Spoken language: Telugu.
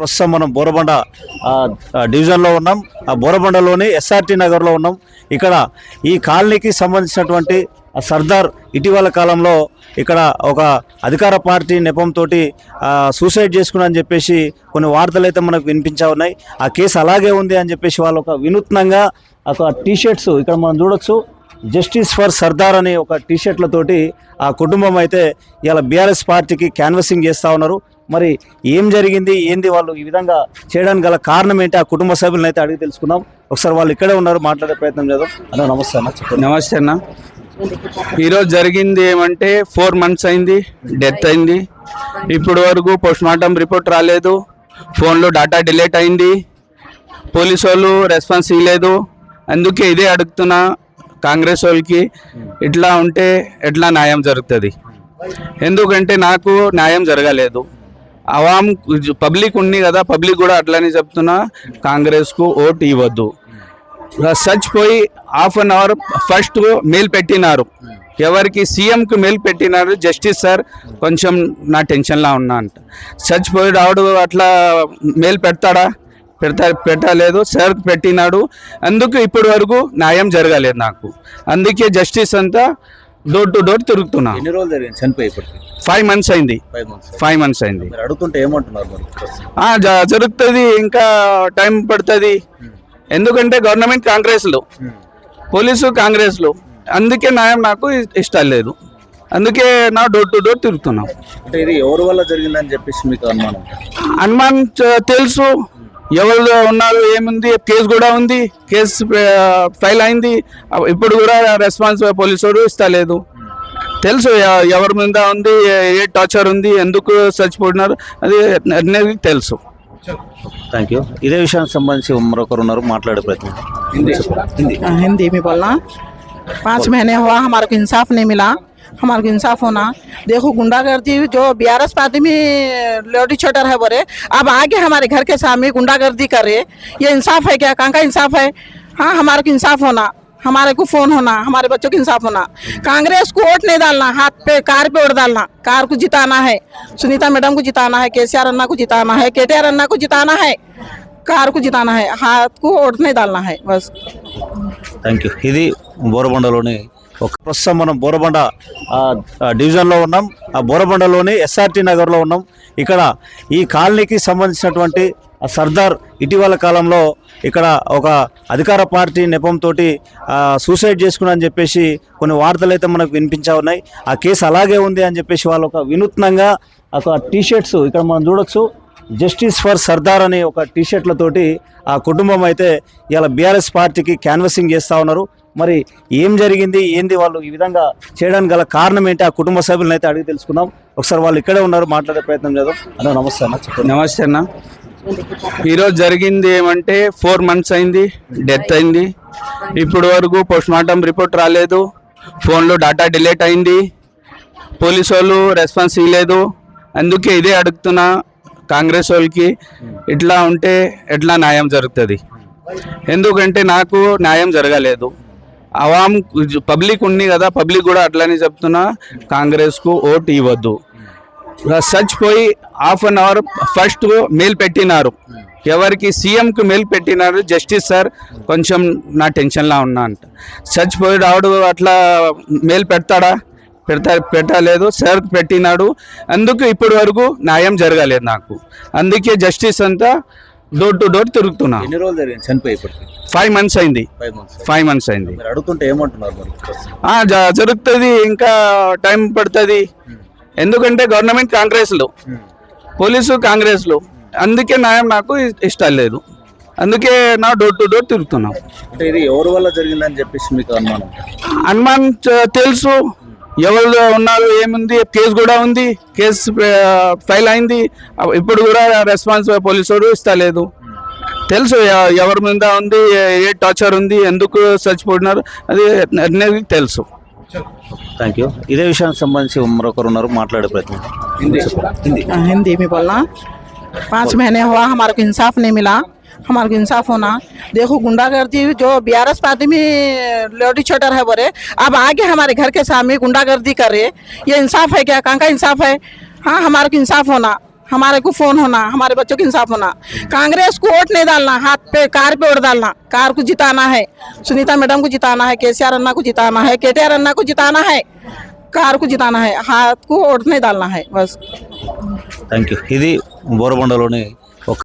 ప్రస్తుతం మనం బోరబండ డివిజన్లో ఉన్నాం. ఆ బోరబండలోని ఎస్ఆర్టీ నగర్లో ఉన్నాం. ఇక్కడ ఈ కాలనీకి సంబంధించినటువంటి సర్దార్ ఇటీవల కాలంలో ఇక్కడ ఒక అధికార పార్టీ నెపంతో సూసైడ్ చేసుకున్నా అని చెప్పేసి కొన్ని వార్తలు అయితే మనకు వినిపించా ఉన్నాయి. ఆ కేసు అలాగే ఉంది అని చెప్పేసి వాళ్ళు ఒక వినూత్నంగా ఒక టీ షర్ట్స్ ఇక్కడ మనం చూడొచ్చు. జస్టిస్ ఫర్ సర్దార్ అనే ఒక టీషర్ట్లతోటి ఆ కుటుంబం అయితే ఇలా బీఆర్ఎస్ పార్టీకి క్యాన్వసింగ్ చేస్తూ ఉన్నారు. మరి ఏం జరిగింది? ఏంది వాళ్ళు ఈ విధంగా చేయడానికి గల కారణం ఏంటి? ఆ కుటుంబ సభ్యులను అయితే అడిగి తెలుసుకున్నాం ఒకసారి వాళ్ళు ఇక్కడే ఉన్నారు మాట్లాడే ప్రయత్నం చేద్దాం. అన్న నమస్తే అన్న నమస్తే అన్న. ఈరోజు జరిగింది ఏమంటే ఫోర్ మంత్స్ అయింది డెత్ అయింది. ఇప్పుడు వరకు పోస్ట్ మార్టం రిపోర్ట్ రాలేదు. ఫోన్లో డేటా డిలీట్ అయింది. పోలీసు వాళ్ళు రెస్పాన్స్ ఇవ్వలేదు. అందుకే ఇదే అడుగుతున్నా కాంగ్రెస్ వాళ్ళకి. ఇట్లా ఉంటే ఎట్లా న్యాయం జరుగుతుంది? ఎందుకంటే నాకు న్యాయం జరగలేదు. అవాం పబ్లిక్ ఉంది కదా పబ్లిక్ కూడా అట్లానే చెప్తున్నా కాంగ్రెస్కు ఓటు ఇవ్వద్దు. చచ్చిపోయి half an hour first mail పెట్టినారు. ఎవరికి సీఎంకి మెయిల్ పెట్టినారు జస్టిస్ సార్ కొంచెం నా టెన్షన్లా ఉన్నా అంట. చచ్చిపోయి రావడు అట్లా మెయిల్ పెడతాడా? పెడతా పెట్టలేదు సార్ పెట్టినాడు. అందుకు ఇప్పటి వరకు న్యాయం జరగలేదు నాకు. అందుకే జస్టిస్ అంతా డోర్ టు డోర్ తిరుగుతున్నా. ఎన్ని రోజులు జరిగింది చనిపోయి ఫైవ్ మంత్స్ అయింది. ఫైవ్ మంత్స్ అయింది. అడుగుతుంటే ఏమంటున్నారు జరుగుతుంది ఇంకా టైం పడుతుంది. ఎందుకంటే గవర్నమెంట్ కాంగ్రెస్లో పోలీసు కాంగ్రెస్లో అందుకే న్యాయం నాకు ఇష్టం లేదు. అందుకే నా డోర్ టు డోర్ తిరుగుతున్నాం. అంటే ఇది ఎవరి వల్ల జరిగిందని చెప్పేసి మీకు అనుమానం? హనుమాన్ చ- తెలుసు. ఎవరు ఉన్నారు ఏముంది కేసు కూడా ఉంది. కేసు ఫైల్ అయింది. ఇప్పుడు కూడా రెస్పాన్స్ పోలీసు వాడు ఇస్తలేదు. తెలుసు ఎ- ఎవరి మీద ఉంది ఏ- ఏ టార్చర్ ఉంది ఎందుకు చచ్చిపోతున్నారు అది అనేది తెలుసు థ్యాంక్ యూ ఇదే విషయానికి సంబంధించి మరొకరు ఉన్నారు మాట్లాడే ప్రయత్నం హిందీ హిందీ हाँ, हिंदी में बोलना पाँच महीने हुआ हमारे को इंसाफ नहीं मिला हमारे को इंसाफ होना देखो गुंडागर्दी जो बीआरएस पार्टी में लेडी छोटर है बोरे अब आगे हमारे घर के सामने गुंडागर्दी कर रहे ये इंसाफ है क्या कहाँ का इंसाफ है हाँ हमारे को इंसाफ होना हमारे को फोन होना हमारे बच्चों को इंसाफ होना कांग्रेस को वोट नहीं डालना हाथ पे कार पे वोट डालना कार को जिताना है सुनीता मैडम को जिताना है केसीआर अन्ना को जिताना है केटीआर अन्ना को जिताना है कार को जिताना है हाथ को वोट नहीं डालना है बस థ్యాంక్ యూ ఇది బోరబండలోని ఒక ప్రస్తుతం మనం బోరబండ ఆ, ఆ, డివిజన్లో ఉన్నాం ఆ బోరబండలోని ఎస్ఆర్టీ నగర్లో ఉన్నాం ఇక్కడ ఈ కాలనీకి సంబంధించినటువంటి ఆ సర్దార్ ఇటీవల కాలంలో ఇక్కడ ఒక అధికార పార్టీ నెపంతో సూసైడ్ చేసుకున్నా అని చెప్పేసి కొన్ని వార్తలు అయితే మనకు వినిపించా ఉన్నాయి. ఆ కేసు అలాగే ఉంది అని చెప్పేసి వాళ్ళు ఒక వినూత్నంగా ఒక టీ షర్ట్స్ ఇక్కడ మనం చూడొచ్చు. జస్టిస్ ఫర్ సర్దార్ అనే ఒక టీ షర్ట్లతోటి ఆ కుటుంబం అయితే ఇలా బీఆర్ఎస్ పార్టీకి క్యాన్వసింగ్ చేస్తూ ఉన్నారు. మరి ఏం జరిగింది ఏంది వాళ్ళు ఈ విధంగా చేయడానికి గల కారణం ఏంటి? ఆ కుటుంబ సభ్యులను అయితే అడిగి తెలుసుకుందాం. ఒకసారి వాళ్ళు ఇక్కడే ఉన్నారు మాట్లాడే ప్రయత్నం చేద్దాం. అన్న నమస్తే అన్న నమస్తే అన్న. ఈరోజు జరిగింది ఏమంటే ఫోర్ మంత్స్ అయింది డెత్ అయింది. ఇప్పుడు వరకు పోస్ట్ మార్టం రిపోర్ట్ రాలేదు. ఫోన్లో డేటా డిలీట్ అయింది. పోలీసు వాళ్ళు రెస్పాన్స్ ఇవ్వలేదు. అందుకే ఇదే అడుగుతున్నా కాంగ్రెస్ వాళ్ళకి ఇట్లా ఉంటే ఎట్లా న్యాయం జరుగుతుంది? ఎందుకంటే నాకు న్యాయం జరగలేదు. అవాం పబ్లిక్ ఉంది కదా పబ్లిక్ కూడా అట్లానే చెప్తున్నా కాంగ్రెస్కు ఓటు ఇవ్వద్దు. చచ్చిపోయి half an hour first mail పెట్టినారు. ఎవరికి సీఎంకి మెయిల్ పెట్టినారు జస్టిస్ సార్ కొంచెం నా టెన్షన్లా ఉన్నా అంట. చచ్చిపోయి రావడు అట్లా మెయిల్ పెడతాడా? పెడతా పెట్టలేదు. సార్ పెట్టినాడు. అందుకు ఇప్పటి వరకు న్యాయం జరగలేదు నాకు. అందుకే జస్టిస్ అంతా డోర్ టు డోర్ తిరుగుతున్నా. ఎన్ని రోజులు జరిగింది? చనిపోయి ఫైవ్ మంత్స్ అయింది. ఫైవ్ మంత్స్ అయింది. అడుగుతుంటే ఏమంటున్నారు జరుగుతుంది ఇంకా టైం పడుతుంది. ఎందుకంటే గవర్నమెంట్ కాంగ్రెస్లో పోలీసు కాంగ్రెస్లో. అందుకే న్యాయం నాకు ఇష్టం లేదు. అందుకే నా డోర్ టు డోర్ తిరుగుతున్నాం. అంటే ఇది ఎవరి వల్ల జరిగిందని చెప్పేసి మీకు అనుమానం హనుమాన్ చ- తెలుసు. ఎవరు ఉన్నారు ఏముంది కేసు కూడా ఉంది. కేసు ఫైల్ అయింది. ఇప్పుడు కూడా రెస్పాన్స్ పోలీసు వాడు ఇస్తలేదు. తెలుసు ఎవరి మీద ఉంది ఏ- ఏ టార్చర్ ఉంది ఎందుకు చచ్చిపోతున్నారు అది అనేది తెలుసు. థ్యాంక్ యూ ఇదే విషయానికి సంబంధించి మరొకరు ఉన్నారు మాట్లాడే ప్రయత్నం హిందీ హిందీ हाँ, हिंदी में बोलना पाँच महीने हुआ हमारे को इंसाफ नहीं मिला हमारे को इंसाफ होना देखो गुंडागर्दी जो बीआरएस पार्टी में लेडी छोटर है बोरे अब आगे हमारे घर के सामने गुंडागर्दी कर रहे ये इंसाफ है क्या कहाँ का इंसाफ है हाँ हमारे को इंसाफ होना हमारे को फोन होना हमारे बच्चों को इंसाफ होना कांग्रेस को वोट नहीं डालना हाथ पे कार पे वोट डालना कार को जिताना है सुनीता मैडम को जिताना है केसीआर अन्ना को जिताना है केटीआर अन्ना को जिताना है कार को जिताना है हाथ को वोट नहीं डालना है बस థ్యాంక్ యూ ఇది బోరబండలోని ఒక